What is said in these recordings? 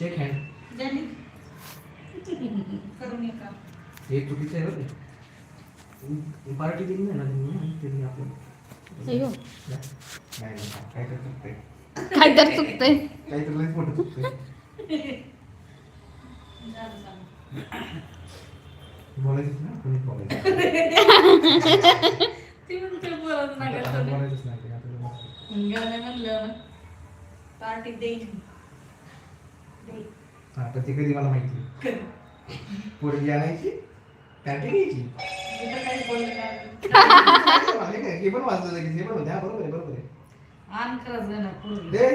शेक hand ज्यांनी करून ये काम हे चुकीचं आहे बरं पार्टी दिली नाही ना त्यांनी त्यांनी आपण अय्यो. नाही नाही काय तर चुकतंय. काय तर चुकतंय. काय तर लईच मोठं चुकतंय. झालं सांग. बोलायचंच ना कोणी बोलायचं? ती म्हणते बोलत नाही आता का? बोलायचंच आता म्हणलं पार्टी देईन. हा तर ती कधी मला माहिती पोरगी आणायची पॅन्टी घ्यायची. काय, हे पण वाचलं लगेच हे पण होते. हा बरोबर आहे बरोबर आहे. आण खरंच आहे ना पोरगी. दे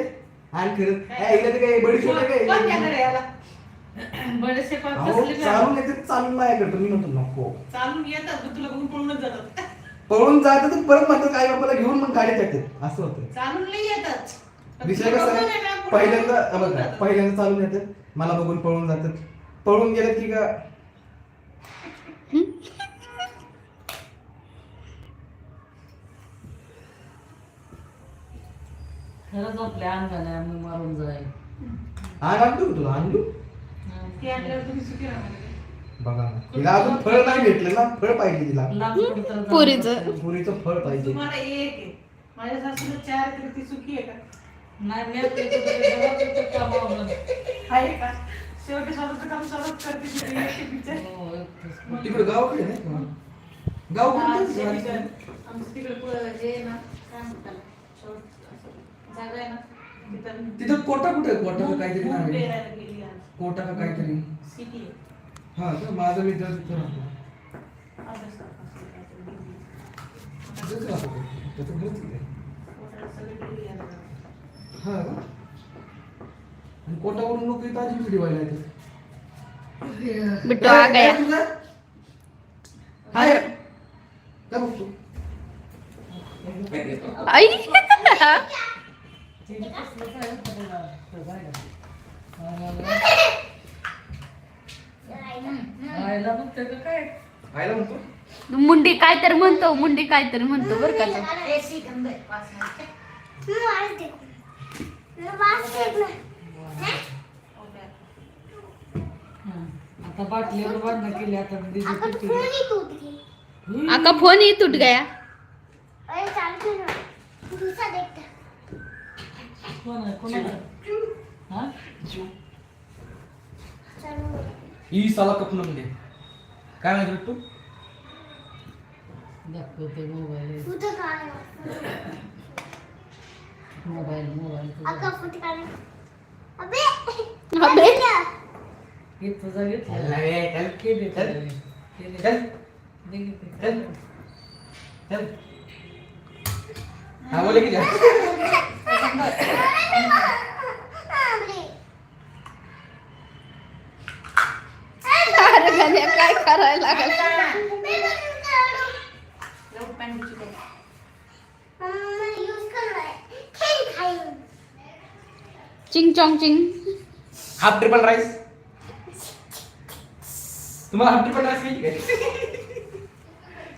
आणि खरंच. ए, हिला तर काय बडी कोण- काय कोण घेणार आहे याला? बरेचसे पाप अहो, कसले बी चालून येते चालून नाही करतो मी म्हणतो नको. चालून येतात पण तुला बघून पळूनच जातात. पळून जातात तर परत म्हणतात आई बापाला घेऊन मग गाडीत येतात असं होतं. चालून नाही येतात. विषय कसा आहे? पहिल्यांदा बघा. पहिल्यांदा चालून येतात. मला बघून पळून जातात. पळून गेलं की का? खरंच आपल्या मारून जाईल. आग आणतो का तुला? आणतो ते आणल्यावर तुम्ही सुखी राहणार बघा तिला अजून फळ नाही भेटलं ना. फळ पाहिजे तिला. पोरीचं. पुरीचं फळ पाहिजे. तुम्हाला एक आहे. माझ्या सासूला चार आहे, तर ती सुखी आहे का? नाही मी आपल्या कुठे घरात कामावर म्हणून. आहे का शेवटी स्वतःचं काम स्वतःच करते ती एकटी बिचारी. तिकडे गावाकडे नाही का? गाव हा, कोणतं? आमचं तिकडे पुढं जे आहे ना काय म्हणतात त्याला? शेवट जागा आहे ना तिथं तिथं कोटा कुठे आहे? कोटा का काहीतरी नाव खूप आहे पेरायला गेली आज. कोटा का काहीतरी सिटी आहे. हा का माझा मित्र तिथं राहतो अभ्यास करत. तिथंच राहतो तो. त्याचं घरच तिथे आहे. पोटाला सगळीकडे गेली आज. हा. कोटावरून लोक व्हिडिओ व्हायला येतात. बिट्टू आ गया? आहे. काय? बघतो आई मुंडी काय तर म्हणतो मुंडी काय तर म्हणतो बरं का. तो. एसी गंध आहे, पाच मिनिटं. हं. आता बाटलीवर बांधणं केली आता दीदी किती- आका फोन ही टूट गया कोण आहे? कोणाला? हा? ही साला कपन म्हणजे काय माहिती तू दाखवते मोबाईल मोबाईल मोबाईल अबे. हे तुझा घेतला चल केली चल. केली. चल. दे. घेते. चल. चल. हा बोले की जा. अरे गण्या, काय करायला लागल? चिंग चॉंग चिंग हाफ ट्रिपल राईस तुम्हाला हाफ ट्रिपल राईस काय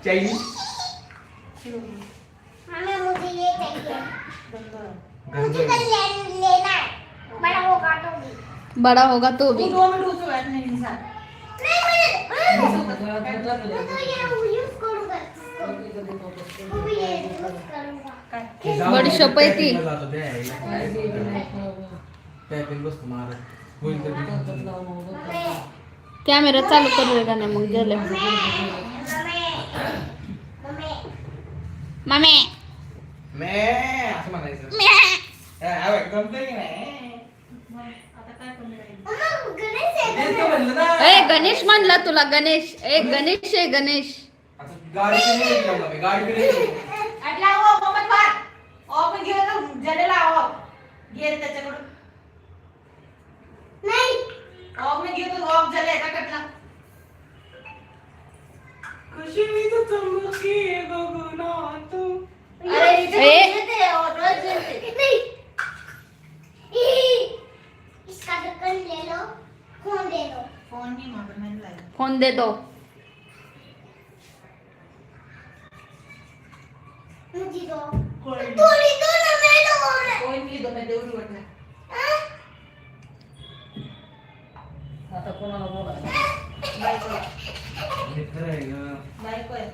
चायनीज बड़ा होगा तो भी. तू दोन मिनिट उचल, वाट नाही इंसान. काय? बडीशोप आहे ती. काय? दे कॅमेरा चालू करू का नाही मग गेले. मामे. मे असं म्हणायचं. म्या. ए. ए गणेश म्हणला तुला गणेश. ए गणेश आहे गणेश. गाडी बी नाही ठेवला मी, गाडी बी नाही ठेवली. आटला ऑफ, मोबाईल मार. ऑफ म्हणजे गेलं तर जडेला ऑफ. घे रे त्याच्याकडून. ऑफ ने घेतो, ऑफ झाले एका कटला. कशी मी तर चमके गगनात. अरे इथे ए. येते, ऑफ रोज येते. इसका ढक्कन ले लो. फोन दे दो फोन नहीं मैंने लाया फोन दे दो. मुझे दो. कोई नहीं थोड़ी दो ना मैं दो कोई नहीं दो? मैं देवरी बटना आता कोणाला बोलायचं बायको मित्र आहे ना बायको आहे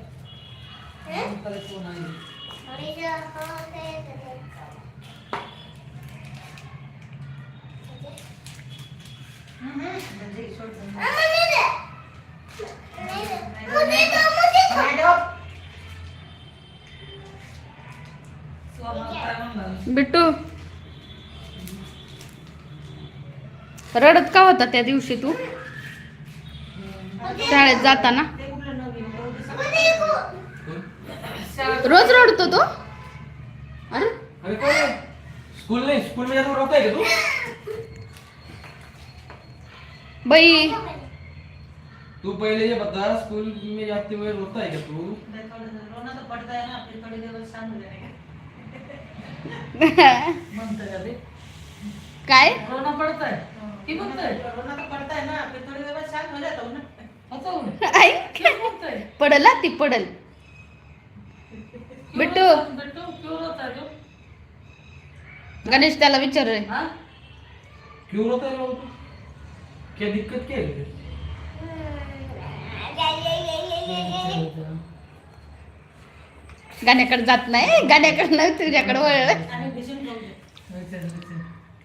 नंतर कोण आहे बिट्टू रडत का होता त्या दिवशी तू? शाळेत जाताना? रोज रडतो तो? अरे? स्कूल नहीं स्कूल में जाकर रोता है क्या तू? बाई. तो पहले ये बता स्कूल में जाते हुए रोता है क्या तू? रोना तो पड़ता है ना फिर थोड़ी देर बाद शांत हो जाएगा म्हणतं का ते? काय? रोना पड़ता है. की म्हणतंय रोना तो पड़ता है ना. फिर थोड़ी देर बाद शांत हो जाता हूँ ना. असं होतं. ऐक क्यों? पडल हा ती पडल. क्यों बिट्टू. रोता- बिट्टू? क्यों रोता है तू? गणेश त्याला विचार रे. हाँ? क्यों रोता है बाबू तू? क्या दिक्कत क्या है? तुझे? गाण्याकडे जात नाही. गाण्याकडे नाही तुझ्याकडे वळलं. आणि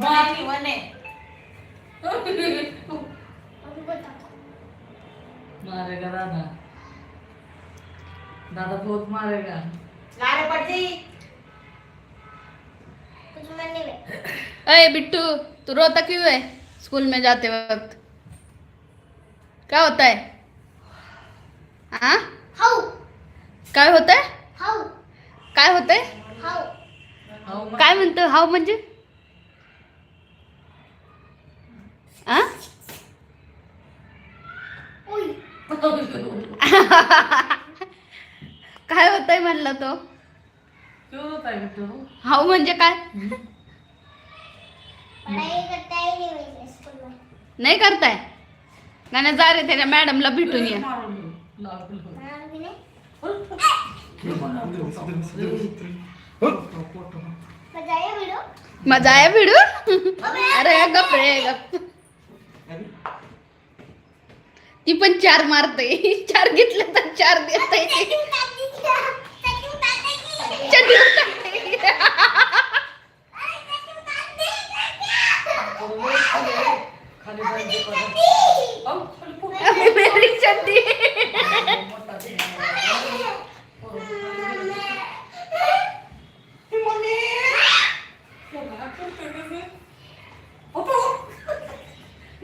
बाकी वने. मारेगा दादा। दादा बहुत मारेगा। लारे पड़ती। कुछ मरने में अरे बिट्टू तू रोता क्यों है? स्कूल में जाते वक्त। क्या होता है? हाँ? हाउ। काय होत आहे हाउ। काय होत आहे हाउ। काय म्हणतो? हाव म्हणजे? आ? ओय काय होत आहे म्हणला तो? क्यों होता है म्हणजे काय? पढ़ाई करता ही नहीं मेरे स्कूल में नाही करताय? गाण्या जा रे त्याच्या मॅडमला भेटून ये. नहीं मजा आहे भिडू अरे गप रे गप ती पण चार मारते. चार घेतलं तर चार देत. मेरी चड्डी मोठा ते. पोरं खाली गेली.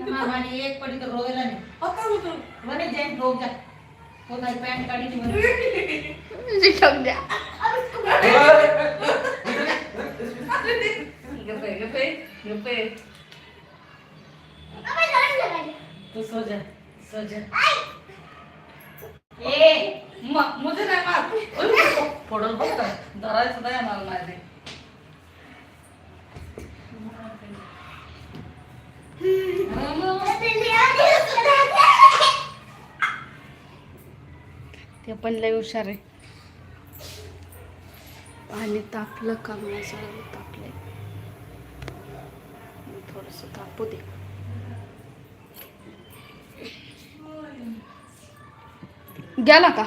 पप्पा. एक पडी तर रोयला नाही पप्पा होतो? म्हणे जैन रोग जा. हो नाही पॅन्ट काढली म्हणे. शिकवून द्या. गप्पे गप्पे गप्पे. अबे लड़न लगा दे तू सो जा सो जा. ए म मुझे नाही मार. पडल बघ का धरायचं नाही मला नाही ते पण लय हुशार आहे. पाणी तापलं का मला सगळं तापले थोडस तापू दे. गेला का?